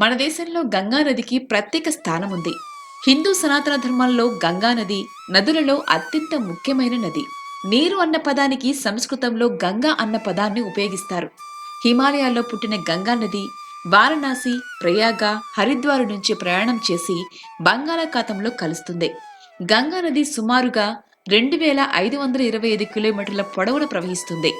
మన దేశంలో గంగా నదికి ప్రత్యేక స్థానం ఉంది. హిందూ సనాతన ధర్మంలో గంగా నది నదులలో అత్యంత ముఖ్యమైన నది. నీరు అన్న పదానికి సంస్కృతంలో గంగా అన్న పదాన్ని ఉపయోగిస్తారు. హిమాలయాల్లో పుట్టిన గంగా నది వారణాసి ప్రయాగ హరిద్వార్ నుంచి ప్రయాణం చేసి బంగాళాఖాతంలో కలుస్తుంది. గంగా నది సుమారుగా రెండు వేల ఐదు వందల ఇరవై ఐదు కిలోమీటర్ల పొడవున ప్రవహిస్తుంది.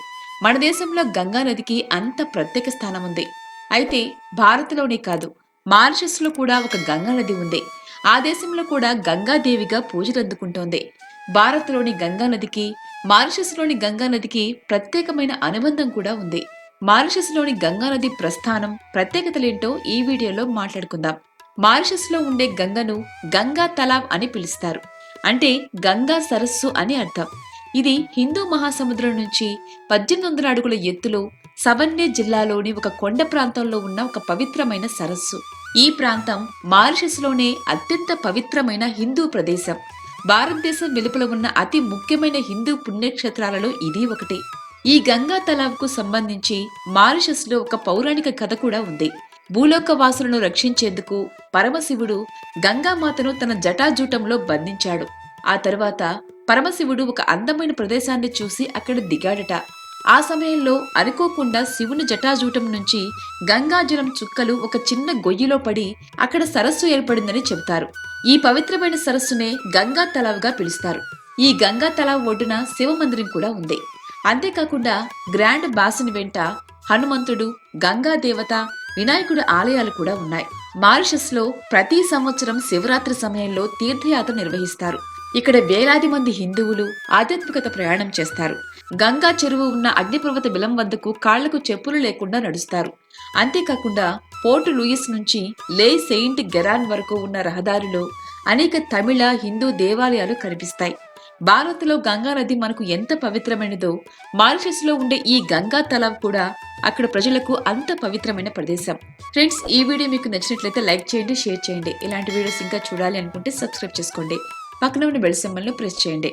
మన దేశంలో గంగా నదికి అంత ప్రత్యేక స్థానం ఉంది. అయితే భారత్లోనే కాదు మారిషస్లో కూడా ఒక గంగా నది ఉంది. ఆ దేశంలో కూడా గంగాదేవిగా పూజలు అందుకుంటోంది. భారత్లోని గంగా నదికి మారిషస్లోని గంగా నదికి ప్రత్యేకమైన అనుబంధం కూడా ఉంది. మారిషస్లోని గంగా నది ప్రస్థానం ప్రత్యేకతలేంటో ఈ వీడియోలో మాట్లాడుకుందాం. మారిషస్లో ఉండే గంగను గంగా తలాబ్ అని పిలుస్తారు. అంటే గంగా సరస్సు అని అర్థం. ఇది హిందూ మహాసముద్రం నుంచి పద్దెనిమిది వందల అడుగుల ఎత్తులో సవన్నే జిల్లాలోని ఒక కొండ ప్రాంతంలో ఉన్న ఒక పవిత్రమైన సరస్సు. ఈ ప్రాంతం మారిషస్లోనే అత్యంత పవిత్రమైన హిందూ ప్రదేశం. భారతదేశం వెలుపల ఉన్న అతి ముఖ్యమైన హిందూ పుణ్యక్షేత్రాలలో ఇది ఒకటి. ఈ గంగా తలావ్కు సంబంధించి మారిషస్లో ఒక పౌరాణిక కథ కూడా ఉంది. భూలోక వాసులను రక్షించేందుకు పరమశివుడు గంగామాతను తన జటాజూటంలో బంధించాడు. ఆ తర్వాత పరమశివుడు ఒక అందమైన ప్రదేశాన్ని చూసి అక్కడ దిగాడట. ఆ సమయంలో అనుకోకుండా శివుని జటాజూటం నుంచి గంగాజలం చుక్కలు ఒక చిన్న గొయ్యిలో పడి అక్కడ సరస్సు ఏర్పడిందని చెబుతారు. ఈ పవిత్రమైన సరస్సునే గంగా తలావ్గా పిలుస్తారు. ఈ గంగా తలావ్ ఒడ్డున శివ మందిరం కూడా ఉంది. అంతేకాకుండా గ్రాండ్ బాసిన్ వెంట హనుమంతుడు గంగా దేవత వినాయకుడు ఆలయాలు కూడా ఉన్నాయి. మారిషస్లో ప్రతి సంవత్సరం శివరాత్రి సమయంలో తీర్థయాత్ర నిర్వహిస్తారు. ఇక్కడ వేలాది మంది హిందువులు ఆధ్యాత్మికత ప్రయాణం చేస్తారు. గంగా చెరువు ఉన్న అగ్నిపర్వత బిలం వద్దకు కాళ్ళకు చెప్పులు లేకుండా నడుస్తారు. అంతేకాకుండా పోర్టు లూయిస్ నుంచి లే సెయింట్ గెరాన్ వరకు ఉన్న రహదారిలో అనేక తమిళ హిందూ దేవాలయాలు కనిపిస్తాయి. భారత్లో గంగా నది మనకు ఎంత పవిత్రమైనదో మారిషస్లో ఉండే ఈ గంగా తలావ్ కూడా అక్కడ ప్రజలకు అంత పవిత్రమైన ప్రదేశం. ఫ్రెండ్స్ ఈ వీడియో మీకు నచ్చినట్లయితే లైక్ చేయండి షేర్ చేయండి. ఇలాంటి వీడియోస్ ఇంకా చూడాలి అనుకుంటే సబ్స్క్రైబ్ చేసుకోండి. పక్కన ఉన్న బెల్ సింబల్ను ప్రెస్ చేయండి.